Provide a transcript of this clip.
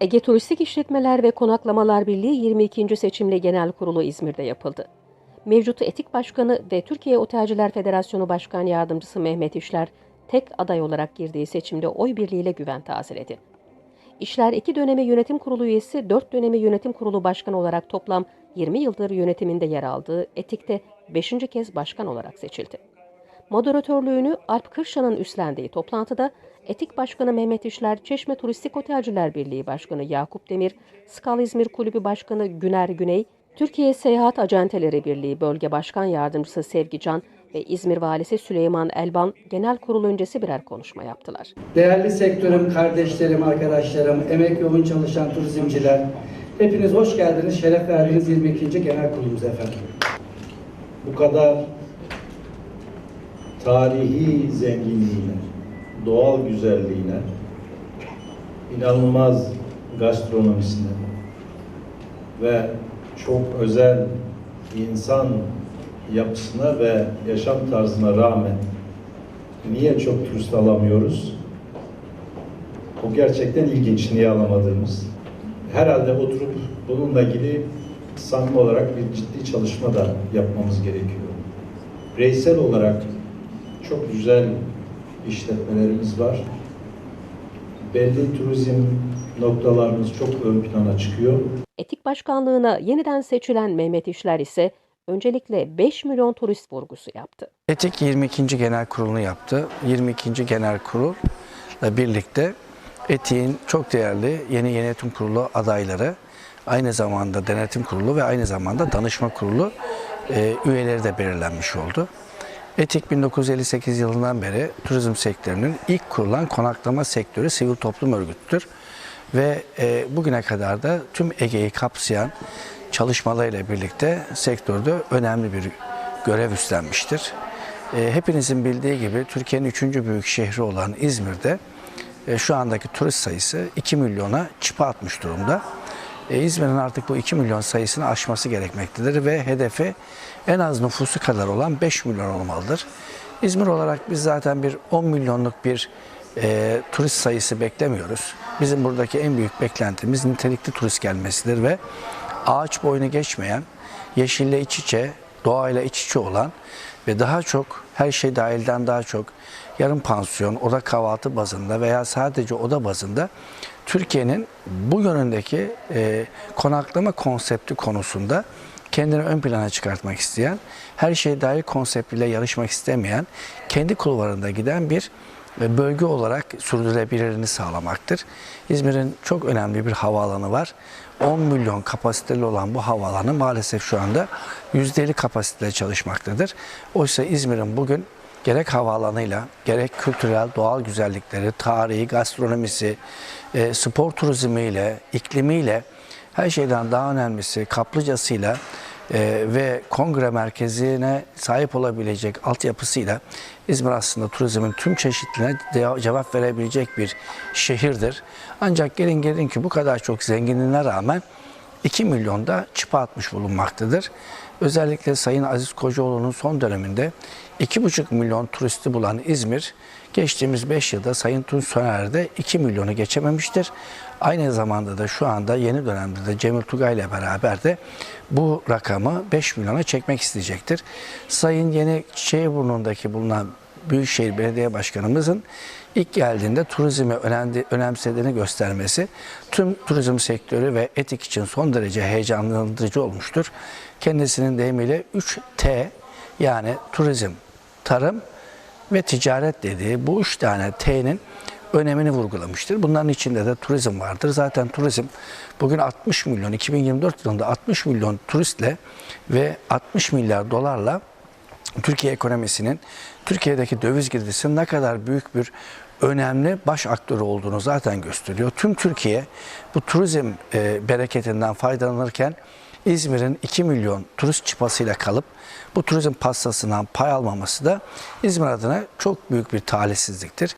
Ege Turistik İşletmeler ve Konaklamalar Birliği 22. Seçimli Genel Kurulu İzmir'de yapıldı. Mevcut Etik Başkanı ve Türkiye Otelciler Federasyonu Başkan Yardımcısı Mehmet İşler, tek aday olarak girdiği seçimde oy birliğiyle güven tazeledi. İşler iki dönemi yönetim kurulu üyesi, dört dönemi yönetim kurulu başkanı olarak toplam 20 yıldır yönetiminde yer aldığı Etik'te 5. kez başkan olarak seçildi. Moderatörlüğünü Alp Kırşan'ın üstlendiği toplantıda Etik Başkanı Mehmet İşler, Çeşme Turistik Otelciler Birliği Başkanı Yakup Demir, Skal İzmir Kulübü Başkanı Güner Güney, Türkiye Seyahat Acenteleri Birliği Bölge Başkan Yardımcısı Sevgi Can ve İzmir Valisi Süleyman Elban genel kurul öncesi birer konuşma yaptılar. Değerli sektörüm, kardeşlerim, arkadaşlarım, emek yoğun çalışan turizmciler, hepiniz hoş geldiniz, şeref verdiniz 22. Genel Kurulumuza efendim. bu kadar tarihi zenginliğine, doğal güzelliğine, inanılmaz gastronomisine ve çok özel insan yapısına ve yaşam tarzına rağmen niye çok turist alamıyoruz? O gerçekten ilginç, niye alamadığımız. Herhalde oturup bununla ilgili samimi olarak bir ciddi çalışma da yapmamız gerekiyor. Bireysel olarak çok güzel işletmelerimiz var. Belli turizm noktalarımız çok ön plana çıkıyor. Etik Başkanlığına yeniden seçilen Mehmet İşler ise öncelikle 5 milyon turist vurgusu yaptı. Etik 22. Genel Kurulu'nu yaptı. 22. Genel Kurul'la birlikte Etik'in çok değerli yeni yönetim kurulu adayları, aynı zamanda denetim kurulu ve aynı zamanda danışma kurulu e, üyeleri de belirlenmiş oldu. Etik 1958 yılından beri turizm sektörünün ilk kurulan konaklama sektörü sivil toplum örgütüdür. Ve e, bugüne kadar da tüm Ege'yi kapsayan çalışmalarıyla birlikte sektörde önemli bir görev üstlenmiştir. E, hepinizin bildiği gibi Türkiye'nin üçüncü büyük şehri olan İzmir'de e, şu andaki turist sayısı 2 milyona çıpa atmış durumda. E, İzmir'in artık bu 2 milyon sayısını aşması gerekmektedir ve hedefi en az nüfusu kadar olan 5 milyon olmalıdır. İzmir olarak biz zaten bir 10 milyonluk bir e, turist sayısı beklemiyoruz. Bizim buradaki en büyük beklentimiz nitelikli turist gelmesidir ve ağaç boyunu geçmeyen, yeşille iç içe, doğayla iç içe olan ve daha çok her şey dahilden daha çok yarım pansiyon, oda kahvaltı bazında veya sadece oda bazında Türkiye'nin bu yönündeki e, konaklama konsepti konusunda kendini ön plana çıkartmak isteyen, her şey dahil konseptiyle yarışmak istemeyen, kendi kulvarında giden bir e, bölge olarak sürdürülebilirliğini sağlamaktır. İzmir'in çok önemli bir havaalanı var. 10 milyon kapasiteli olan bu havaalanı maalesef şu anda %50 kapasiteyle çalışmaktadır. Oysa İzmir'in bugün gerek havaalanıyla, gerek kültürel, doğal güzellikleri, tarihi, gastronomisi, e, spor turizmiyle, iklimiyle, her şeyden daha önemlisi kaplıcasıyla e, ve kongre merkezine sahip olabilecek altyapısıyla İzmir aslında turizmin tüm çeşitliliğine de- cevap verebilecek bir şehirdir. Ancak gelin gelin ki bu kadar çok zenginliğine rağmen 2 milyonda çıpa atmış bulunmaktadır. Özellikle Sayın Aziz Kocaoğlu'nun son döneminde 2,5 milyon turisti bulan İzmir, geçtiğimiz 5 yılda Sayın Tunç Soner'de 2 milyonu geçememiştir. Aynı zamanda da şu anda yeni dönemde de Cemil Tugay ile beraber de bu rakamı 5 milyona çekmek isteyecektir. Sayın Yeni Çiçeğiburnu'ndaki bulunan Büyükşehir Belediye Başkanımızın ilk geldiğinde turizmi önemli, önemsediğini göstermesi tüm turizm sektörü ve etik için son derece heyecanlandırıcı olmuştur. Kendisinin deyimiyle 3T yani turizm, tarım ve ticaret dediği bu üç tane T'nin önemini vurgulamıştır. Bunların içinde de turizm vardır. Zaten turizm bugün 60 milyon, 2024 yılında 60 milyon turistle ve 60 milyar dolarla Türkiye ekonomisinin Türkiye'deki döviz girdisinin ne kadar büyük bir önemli baş aktörü olduğunu zaten gösteriyor. Tüm Türkiye bu turizm e, bereketinden faydalanırken İzmir'in 2 milyon turist çıpasıyla kalıp bu turizm pastasından pay almaması da İzmir adına çok büyük bir talihsizliktir.